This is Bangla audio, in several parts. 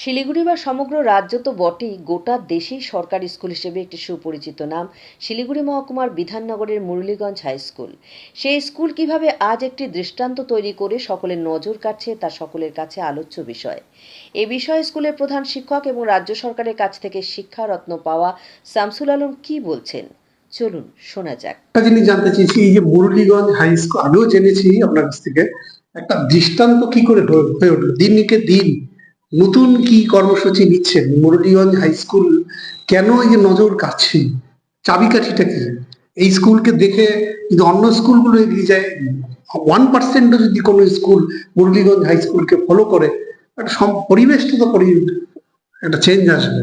শিলিগুড়ি বা সমগ্র রাজ্য তো বটেই, গোটা দেশেই সরকারি স্কুল হিসেবে একটি সুপরিচিত নাম, শিলিগুড়ি মহকুমার বিধাননগরের মুরলীগঞ্জ হাই স্কুল। সেই স্কুল কীভাবে আজ একটি দৃষ্টান্ত তৈরি করে সকলের নজর কাটছে তা সকলের কাছে আলোচ্য বিষয়। এ বিষয়ে স্কুলের প্রধান শিক্ষক এবং রাজ্য সরকারের কাছ থেকে শিক্ষারত্ন পাওয়া শামসুল আলম কি বলছেন? চলুন, শোনা যাক। একটা জিনিস জানতে চেয়েছি, এই যে মুরলীগঞ্জ হাই স্কুল জেনেছি আপনার কাছ থেকে, একটা দৃষ্টান্ত কি করে হয়ে উঠল? দিনকে দিন নতুন কি কর্মসূচি নিচ্ছেন? মুরলীগঞ্জ হাই স্কুল কেন এই যে নজর কাটছে চাবিকাঠিটা কি? এই স্কুলকে দেখে যদি অন্য স্কুলগুলো এগিয়ে যায় ওয়ান পার্সেন্টও যদি কোনো স্কুল মুরলীগঞ্জ হাই স্কুলকে ফলো করে, একটা পরিবেশটা তো একটা চেঞ্জ আসবে।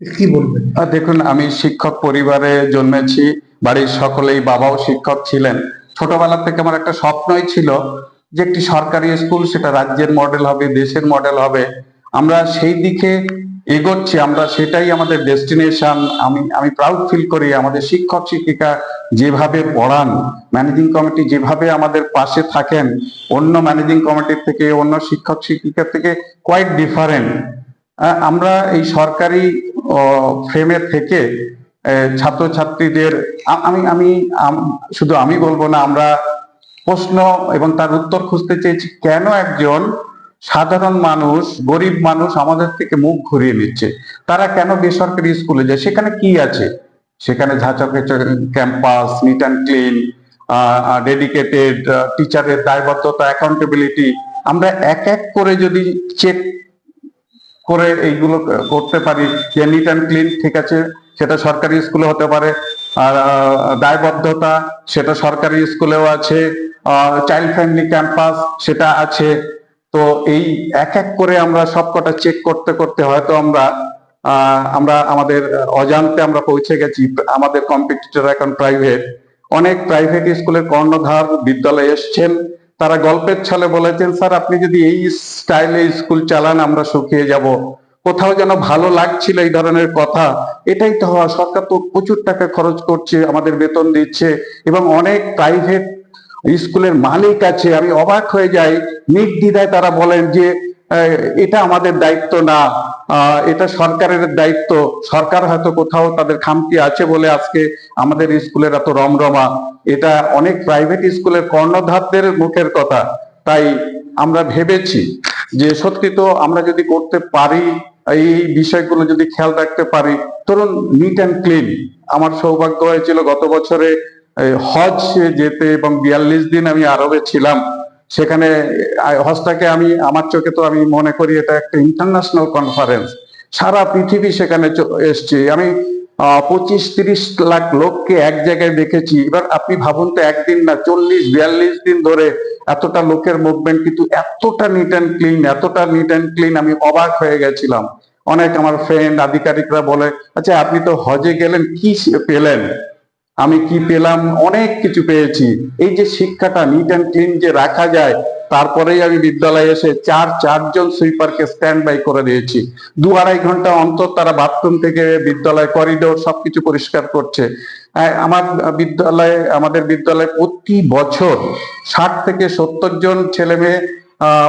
কি বলবেন? আর দেখুন, আমি শিক্ষক পরিবারে জন্মেছি, বাড়ির সকলেই বাবাও শিক্ষক ছিলেন। ছোটবেলা থেকে আমার একটা স্বপ্নই ছিল যে একটি সরকারি স্কুল, সেটা রাজ্যের মডেল হবে, দেশের মডেল হবে। আমরা সেই দিকে এগোচ্ছি, আমরা সেটাই আমাদের ডেস্টিনেশন আমি আমি প্রাউড ফিল করি, আমাদের শিক্ষক, শিক্ষিকা যেভাবে পড়ান ম্যানেজিং কমিটি যেভাবে আমাদের পাশে থাকেন, অন্য ম্যানেজিং কমিটির থেকে, অন্য শিক্ষক, শিক্ষিকার থেকে কোয়াইট ডিফারেন্ট আমরা এই সরকারি ফ্রেমের থেকে ছাত্রছাত্রীদের আমি আমি, শুধু আমি বলব না, আমরা প্রশ্ন এবং তার উত্তর খুঁজতে চেয়েছি, কেন একজন সাধারণ মানুষ, গরিব মানুষ আমাদের থেকে মুখ ঘুরিয়ে নিচ্ছে? তারা কেন বেসরকারি স্কুলে যায়? সেখানে কি আছে? সেখানে ঝাঁচকে campus neat and clean dedicated টিচারের দায়বদ্ধতা অ্যাকাউন্টেবিলিটি আমরা এক এক করে যদি চেক করে এইগুলো করতে পারি, যে নিট অ্যান্ড ক্লিন ঠিক আছে, সেটা সরকারি স্কুলে হতে পারে। আর দায়বদ্ধতা, সেটা সরকারি স্কুলেও আছে। চাইল্ড ফ্রেন্ডলি ক্যাম্পাস সেটা আছে। তো এই এক এক করে আমরা সবকটা চেক করতে করতে হয়তো আমরা আমরা আমাদের অজান্তে আমরা পৌঁছে গেছি। আমাদের কম্পিটিটর এখন প্রাইভেট অনেক প্রাইভেট স্কুলের কর্ণধার বিদ্যালয়ে এসছেন। তারা গল্পের ছলে বলেছেন, স্যার, আপনি যদি এই স্টাইলে স্কুল চালান, আমরা শুকিয়ে যাব। কোথাও যেন ভালো লাগছিল এই ধরনের কথা। এটাই তো হওয়া, সরকার তো প্রচুর টাকা খরচ করছে, আমাদের বেতন দিচ্ছে এবং অনেক প্রাইভেট স্কুলের মালিক আছে, আমি অবাক হয়ে যাই। নির্দ্বিধায় তারা বলেন যে এটা আমাদের দায়িত্ব না এটা সরকারের দায়িত্ব। সরকার হয়তো কোথাও তাদের খামতি আছে বলে আজকে আমাদের স্কুলের এত রমরমা। এটা অনেক প্রাইভেট স্কুলের কর্ণধারদের মুখের কথা। তাই আমরা ভেবেছি যে, সত্যি তো আমরা যদি করতে পারি, এই বিষয়গুলো যদি খেয়াল রাখতে পারি ধরুন নিট অ্যান্ড ক্লিন আমার সৌভাগ্য হয়েছিল গত বছরে হজ যেতে এবং বিয়াল্লিশ দিন আমি আরবে ছিলাম, সেখানে হজটাকে আমি, আমার চোখে তো আমি মনে করি এটা একটা ইন্টারন্যাশনাল কনফারেন্স সারা পৃথিবী সেখানে এসছে। আমি পঁচিশ তিরিশ লাখ লোককে এক জায়গায় দেখেছি। এবার আপনি ভাবুন তো, একদিন না চল্লিশ, বিয়াল্লিশ দিন ধরে এতটা লোকের মুভমেন্ট কিন্তু এতটা নিট অ্যান্ড ক্লিন এতটা নিট অ্যান্ড ক্লিন আমি অবাক হয়ে গেছিলাম। অনেক আমার ফ্রেন্ড আধিকারিকরা বলে আচ্ছা আপনি তো হজে গেলেন, কি পেলেন? আমি কি পেলাম? অনেক কিছু পেয়েছি। এই যে শিক্ষাটা নিট অ্যান্ড ক্লিন যে রাখা যায়, তারপরেই আমি বিদ্যালয়ে এসে চার, চারজন সুইপারকে স্ট্যান্ড বাই করে দিয়েছি। দু আড়াই ঘণ্টা অন্তর তারা বাথরুম থেকে বিদ্যালয় করিডোর সবকিছু পরিষ্কার করছে। আমার বিদ্যালয়ে, আমাদের বিদ্যালয়ে প্রতি বছর ষাট থেকে সত্তর জন ছেলে মেয়ে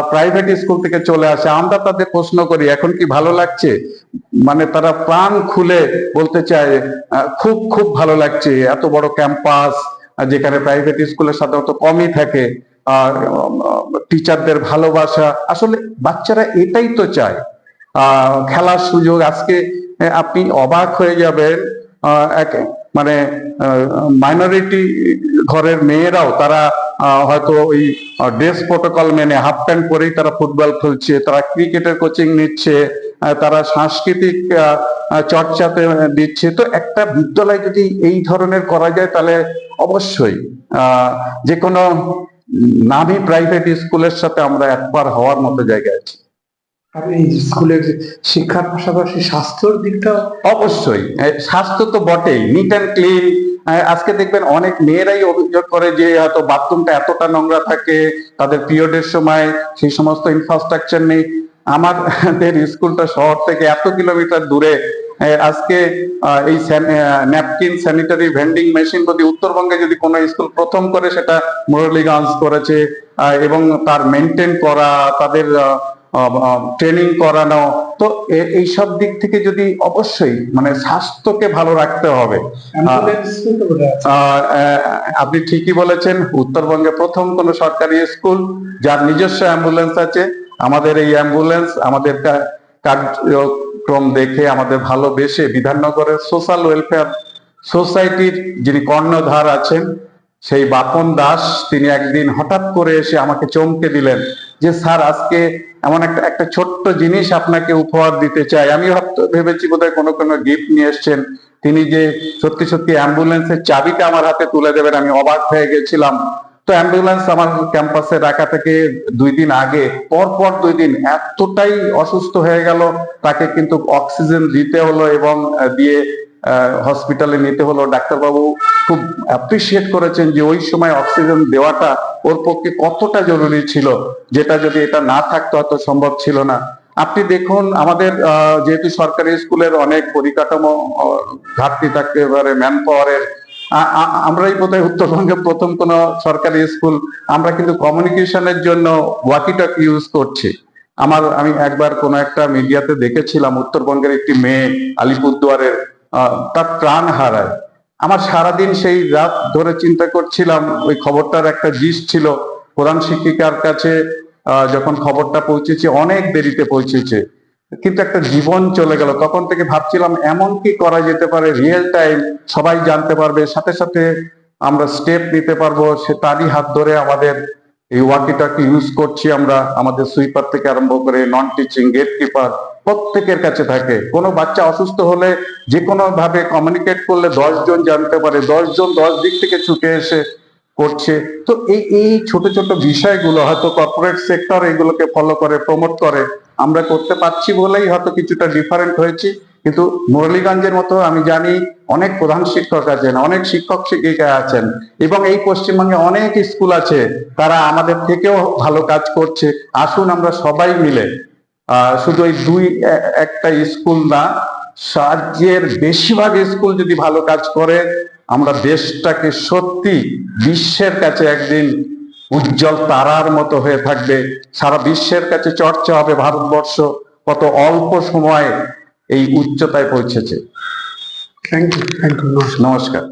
প্রাইভেট স্কুল থেকে চলে আসে। আমরা তাদের প্রশ্ন করি, এখন কি ভালো লাগছে? মানে তারা প্রাণ খুলে বলতে চায় খুব খুব ভালো লাগছে। এত বড় ক্যাম্পাস যেখানে প্রাইভেট স্কুলের সাধারণত কমই থাকে, আর টিচারদের ভালোবাসা। আসলে বাচ্চারা এটাই তো চায়। খেলার সুযোগ। আজকে আপনি অবাক হয়ে যাবেন এক- মানে মাইনরিটি ঘরের মেয়েরাও তারা হয়তো ওই ড্রেস প্রোটোকল মেনে হাফ প্যান্ট পরেই তারা ফুটবল খেলছে, তারা ক্রিকেটের কোচিং নিচ্ছে তারা সাংস্কৃতিক চর্চাতে দিচ্ছে। তো একটা বিদ্যালয় যদি এই ধরনের করা যায় তাহলে অবশ্যই যে কোনো নামী প্রাইভেট স্কুলের সাথে আমরা একবার হওয়ার মতো জায়গায় আছি। শিক্ষার পাশাপাশি স্বাস্থ্যর দিকটা অবশ্যই। স্বাস্থ্য তো বটেই। অ্যান্ড ক্লিন আজকে দেখবেন অনেক মেয়েরাই অভিযোগ করে যে হয়তো বাথরুমটা এতটা নোংরা থাকে, তাদের পিরিয়ডের সময় সেই সমস্ত ইনফ্রাস্ট্রাকচার নেই। আমাদের স্কুলটা শহর থেকে এত কিলোমিটার দূরে। আজকে এই ন্যাপকিন স্যানিটারি ভেন্ডিং মেশিন যদি উত্তরবঙ্গে যদি কোনো স্কুল প্রথম করে, সেটা মুরলীগঞ্জ করেছে। এবং তার মেনটেন করা, তাদের ট্রেনিং করানো। তো এ- এইসব দিক থেকে যদি অবশ্যই মানে স্বাস্থ্যকে ভালো রাখতে হবে। আপনি ঠিকই বলেছেন উত্তরবঙ্গে প্রথম কোন সরকারি স্কুল যার নিজস্ব অ্যাম্বুলেন্স আছে। আমাদের এই অ্যাম্বুলেন্স আমাদের কার্যক্রম দেখে আমাদের ভালোবেসে বিধাননগরের সোশ্যাল ওয়েলফেয়ার সোসাইটির যিনি কর্ণধার আছেন সেই বাপন দাস, তিনি একদিন হঠাৎ করে এসে আমাকে চমকে দিলেন যে, স্যার, আজকে এমন একটা একটা ছোট্ট জিনিস আপনাকে উপহার দিতে চাই। আমি ভেবেছি বোধহয় কোনো কোনো গিফট নিয়ে এসছেন। তিনি যে, সত্যি সত্যি অ্যাম্বুলেন্সের চাবিটা আমার হাতে তুলে দেবেন, আমি অবাক হয়ে গেছিলাম। তো অ্যাম্বুলেন্স আমার ক্যাম্পাসে রাখা থেকে দুই দিন আগে পর পর দুই দিন এতটাই অসুস্থ হয়ে গেল, তাকে কিন্তু অক্সিজেন দিতে হলো এবং দিয়ে হসপিটালে নিতে হলো। ডাক্তারবাবু খুব অ্যাপ্রিসিয়েট করেছেন যে ওই সময় অক্সিজেন দেওয়াটা ওর পক্ষে কতটা জরুরি ছিল, যেটা যদি এটা না থাকতো হয়তো সম্ভব ছিল না। আপনি দেখুন, আমাদের যেহেতু সরকারি স্কুলের অনেক পরিকাঠামো ঘাটতি থাকতে পারে ম্যান পাওয়ারের আমরাই বোধহয় উত্তরবঙ্গে প্রথম কোন সরকারি স্কুল, আমরা কিন্তু কমিউনিকেশনের জন্য ওয়াকি ওয়াকিটক ইউজ করছি। আমার, আমি একবার কোন একটা মিডিয়াতে দেখেছিলাম, উত্তরবঙ্গের একটি মেয়ে আলিপুরদুয়ারের তার প্রাণ হারায়। আমার সারাদিন সেই রাত ধরে চিন্তা করছিলাম, ওই খবরটার একটা জিস ছিল। প্রধান শিক্ষিকার কাছে যখন খবরটা পৌঁছেছে, অনেক দেরিতে পৌঁছেছে। কিন্তু একটা জীবন চলে গেল। তখন থেকে ভাবছিলাম, এমন কি করা যেতে পারে? রিয়েল টাইম সবাই জানতে পারবে, সাথে সাথে আমরা স্টেপ নিতে পারব। সে তারই হাত ধরে আমাদের এই ওয়াকিটাকে ইউজ করছি আমরা। আমাদের সুইপার থেকে আরম্ভ করে নন টিচিং গেট কিপার প্রত্যেকের কাছে থাকে। কোনো বাচ্চা অসুস্থ হলে যে কোনো ভাবে কমিউনিকেট করলে জন জানতে পারে জন দশ দিক থেকে ছুটে এসে করছে। তো এই এই ছোট ছোট বিষয়গুলো হয়তো কর্পোরেট সেক্টর এগুলোকে ফলো করে প্রমোট করে। আমরা করতে পারছি বলেই হয়তো কিছুটা ডিফারেন্ট হয়েছি। কিন্তু মুরলীগঞ্জের মতো আমি জানি অনেক প্রধান শিক্ষক আছেন, অনেক শিক্ষক শিক্ষিকা আছেন এবং এই পশ্চিমবঙ্গে অনেক স্কুল আছে, তারা আমাদের থেকেও ভালো কাজ করছে। আসুন আমরা সবাই মিলে শুধু এই দুই একটা স্কুল না রাজ্যের বেশিরভাগ স্কুল যদি ভালো কাজ করে আমরা দেশটাকে সত্যি বিশ্বের কাছে একদিন উজ্জ্বল তারার মতো হয়ে থাকবে। সারা বিশ্বের কাছে চর্চা হবে ভারতবর্ষ কত অল্প সময়ে এই উচ্চতায় পৌঁছেছে। থ্যাংক ইউ থ্যাংক ইউ নমস্কার। নমস্কার।